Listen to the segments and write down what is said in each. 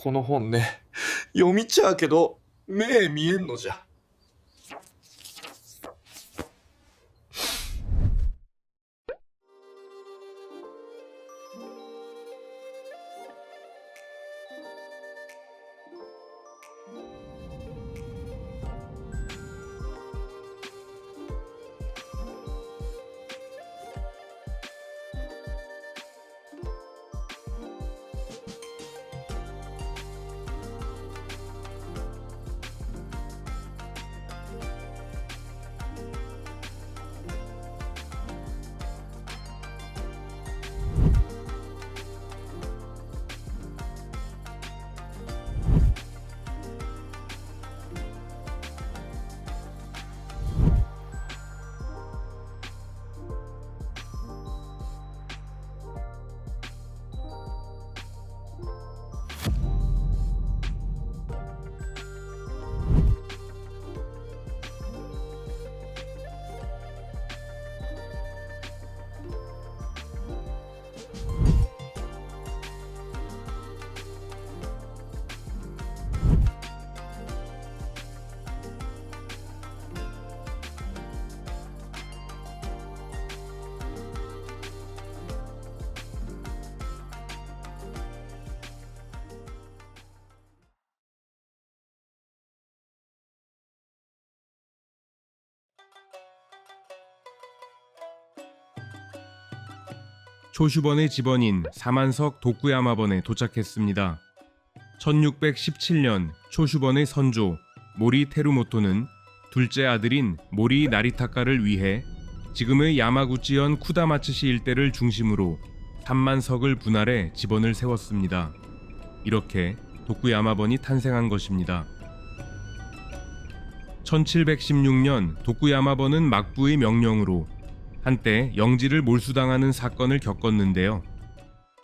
この本ね、読みちゃうけど、目見えんのじゃ。 초슈번의 집원인 사만석 도쿠야마번에 도착했습니다. 1617년 초슈번의 선조 모리 테루모토는 둘째 아들인 모리 나리타카를 위해 지금의 야마구치현 쿠다마츠시 일대를 중심으로 3만 석을 분할해 집원을 세웠습니다. 이렇게 도쿠야마번이 탄생한 것입니다. 1716년 도쿠야마번은 막부의 명령으로 한때 영지를 몰수당하는 사건을 겪었는데요.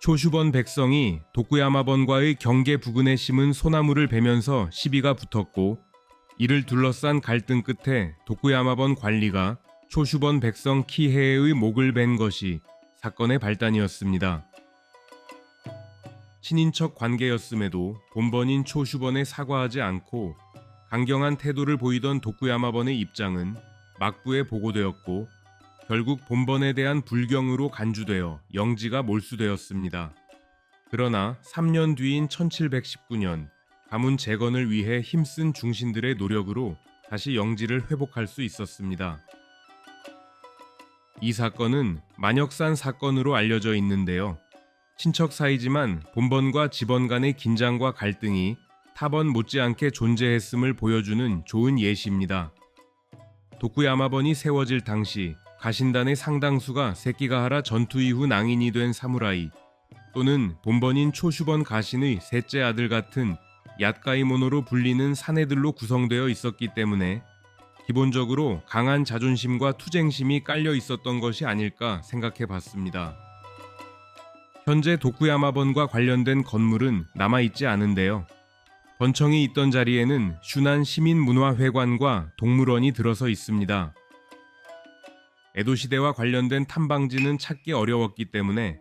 초슈번 백성이 도쿠야마번과의 경계 부근에 심은 소나무를 베면서 시비가 붙었고 이를 둘러싼 갈등 끝에 도쿠야마번 관리가 초슈번 백성 키헤의 목을 벤 것이 사건의 발단이었습니다. 친인척 관계였음에도 본번인 초슈번에 사과하지 않고 강경한 태도를 보이던 도쿠야마번의 입장은 막부에 보고되었고 결국 본번에 대한 불경으로 간주되어 영지가 몰수되었습니다. 그러나 3년 뒤인 1719년 가문 재건을 위해 힘쓴 중신들의 노력으로 다시 영지를 회복할 수 있었습니다. 이 사건은 만역산 사건으로 알려져 있는데요. 친척 사이지만 본번과 집원 간의 긴장과 갈등이 타번 못지않게 존재했음을 보여주는 좋은 예시입니다. 도쿠야마번이 세워질 당시 가신단의 상당수가 새끼가 하라 전투 이후 낭인이 된 사무라이 또는 본번인 초슈번 가신의 셋째 아들 같은 얏가이모노로 불리는 사내들로 구성되어 있었기 때문에 기본적으로 강한 자존심과 투쟁심이 깔려 있었던 것이 아닐까 생각해 봤습니다. 현재 도쿠야마번과 관련된 건물은 남아있지 않은데요. 번청이 있던 자리에는 슈난 시민문화회관과 동물원이 들어서 있습니다. 에도 시대와 관련된 탐방지는 찾기 어려웠기 때문에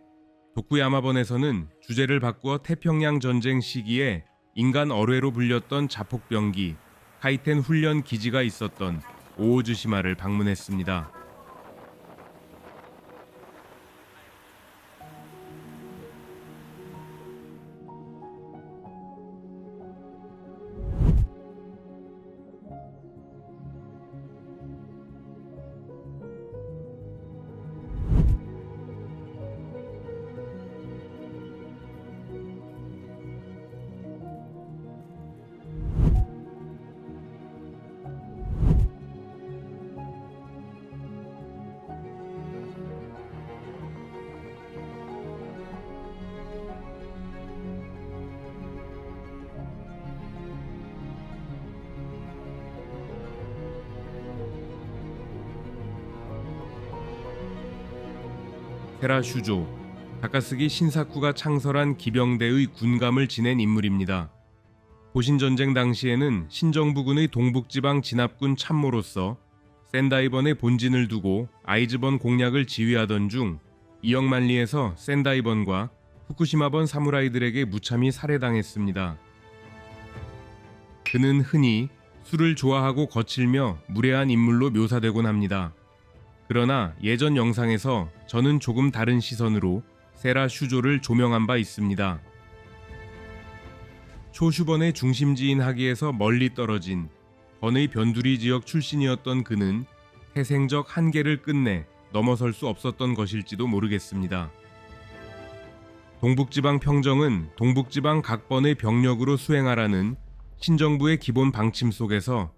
도쿠야마번에서는 주제를 바꾸어 태평양 전쟁 시기에 인간 어뢰로 불렸던 자폭병기 카이텐 훈련 기지가 있었던 오오즈시마를 방문했습니다. 테라 슈조 다카스기 신사쿠가 창설한 기병대의 군감을 지낸 인물입니다. 보신 전쟁 당시에는 신정부군의 동북지방 진압군 참모로서 센다이번의 본진을 두고 아이즈번 공략을 지휘하던 중 이역만리에서 센다이번과 후쿠시마번 사무라이들에게 무참히 살해당했습니다. 그는 흔히 술을 좋아하고 거칠며 무례한 인물로 묘사되곤 합니다. 그러나 예전 영상에서 저는 조금 다른 시선으로 세라 슈조를 조명한 바 있습니다. 초슈번의 중심지인 하기에서 멀리 떨어진 번의 변두리 지역 출신이었던 그는 태생적 한계를 끝내 넘어설 수 없었던 것일지도 모르겠습니다. 동북지방 평정은 동북지방 각 번의 병력으로 수행하라는 신정부의 기본 방침 속에서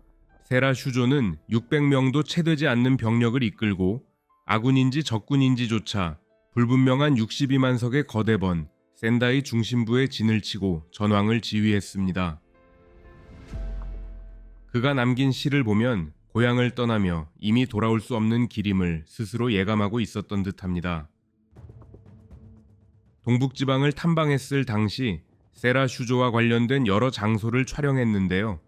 세라 슈조는 600명도 채 되지 않는 병력을 이끌고 아군인지 적군인지조차 불분명한 62만 석의 거대번 센다이 중심부에 진을 치고 전황을 지휘했습니다. 그가 남긴 시를 보면 고향을 떠나며 이미 돌아올 수 없는 길임을 스스로 예감하고 있었던 듯합니다. 동북지방을 탐방했을 당시 세라 슈조와 관련된 여러 장소를 촬영했는데요.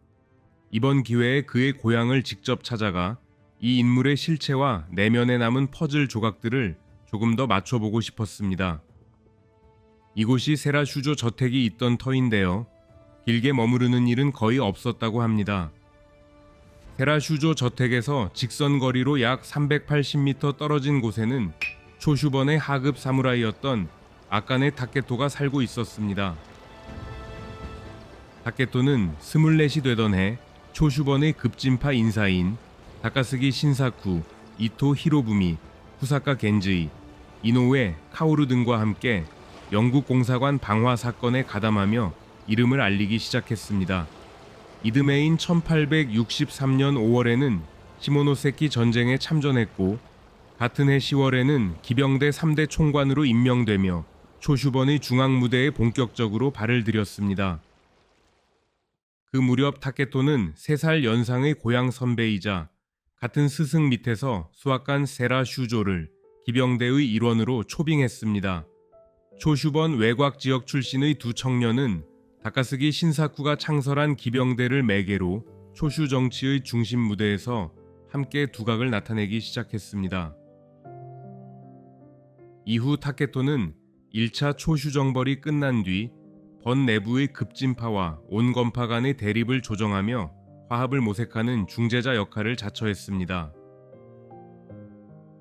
이번 기회에 그의 고향을 직접 찾아가 이 인물의 실체와 내면에 남은 퍼즐 조각들을 조금 더 맞춰보고 싶었습니다. 이곳이 세라 슈조 저택이 있던 터인데요. 길게 머무르는 일은 거의 없었다고 합니다. 세라 슈조 저택에서 직선 거리로 약 380m 떨어진 곳에는 초슈번의 하급 사무라이였던 아까네 타케토가 살고 있었습니다. 타케토는 스물넷이 되던 해 초슈번의 급진파 인사인 다카스기 신사쿠, 이토 히로부미, 후사카 겐즈이, 이노우에 카오루 등과 함께 영국 공사관 방화 사건에 가담하며 이름을 알리기 시작했습니다. 이듬해인 1863년 5월에는 시모노세키 전쟁에 참전했고 같은 해 10월에는 기병대 3대 총관으로 임명되며 초슈번의 중앙 무대에 본격적으로 발을 들였습니다. 그 무렵 타케토는 3살 연상의 고향 선배이자 같은 스승 밑에서 수학관 세라 슈조를 기병대의 일원으로 초빙했습니다. 초슈번 외곽 지역 출신의 두 청년은 다카스기 신사쿠가 창설한 기병대를 매개로 초슈 정치의 중심 무대에서 함께 두각을 나타내기 시작했습니다. 이후 타케토는 1차 초슈 정벌이 끝난 뒤 번 내부의 급진파와 온건파 간의 대립을 조정하며 화합을 모색하는 중재자 역할을 자처했습니다.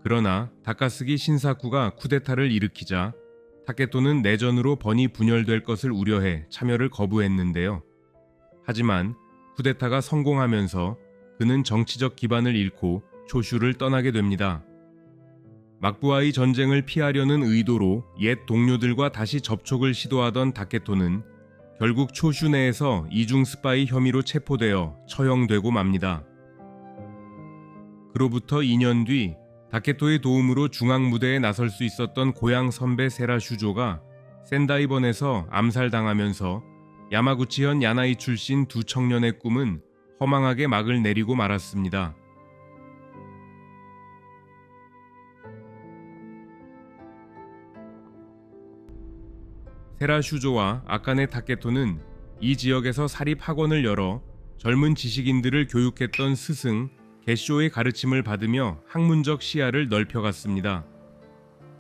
그러나 다카스기 신사쿠가 쿠데타를 일으키자 타케토는 내전으로 번이 분열될 것을 우려해 참여를 거부했는데요. 하지만 쿠데타가 성공하면서 그는 정치적 기반을 잃고 초슈를 떠나게 됩니다. 막부와의 전쟁을 피하려는 의도로 옛 동료들과 다시 접촉을 시도하던 다케토는 결국 초슈 내에서 이중 스파이 혐의로 체포되어 처형되고 맙니다. 그로부터 2년 뒤 다케토의 도움으로 중앙 무대에 나설 수 있었던 고향 선배 세라 슈조가 센다이번에서 암살당하면서 야마구치현 야나이 출신 두 청년의 꿈은 허망하게 막을 내리고 말았습니다. 세라 슈조와 아카네 타케토는 이 지역에서 사립 학원을 열어 젊은 지식인들을 교육했던 스승 게쇼의 가르침을 받으며 학문적 시야를 넓혀갔습니다.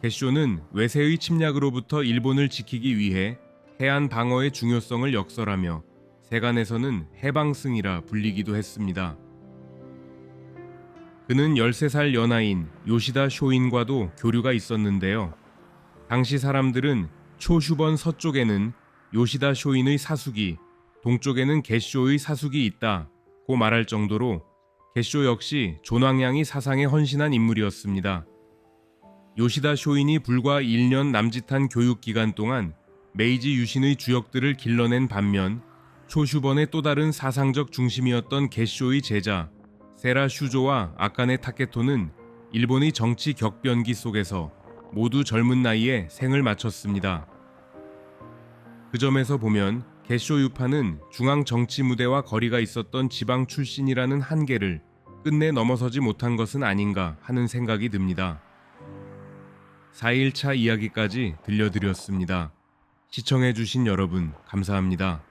게쇼는 외세의 침략으로부터 일본을 지키기 위해 해안 방어의 중요성을 역설하며 세간에서는 해방승이라 불리기도 했습니다. 그는 13살 연하인 요시다 쇼인과도 교류가 있었는데요. 당시 사람들은 초슈번 서쪽에는 요시다 쇼인의 사숙이, 동쪽에는 게쇼의 사숙이 있다 고 말할 정도로 게쇼 역시 존왕양이 사상에 헌신한 인물이었습니다. 요시다 쇼인이 불과 1년 남짓한 교육 기간 동안 메이지 유신의 주역들을 길러낸 반면 초슈번의 또 다른 사상적 중심이었던 게쇼의 제자 세라 슈조와 아카네 타케토는 일본의 정치 격변기 속에서 모두 젊은 나이에 생을 마쳤습니다. 그 점에서 보면 게쇼 유파는 중앙 정치 무대와 거리가 있었던 지방 출신이라는 한계를 끝내 넘어서지 못한 것은 아닌가 하는 생각이 듭니다. 4일차 이야기까지 들려드렸습니다. 시청해주신 여러분 감사합니다.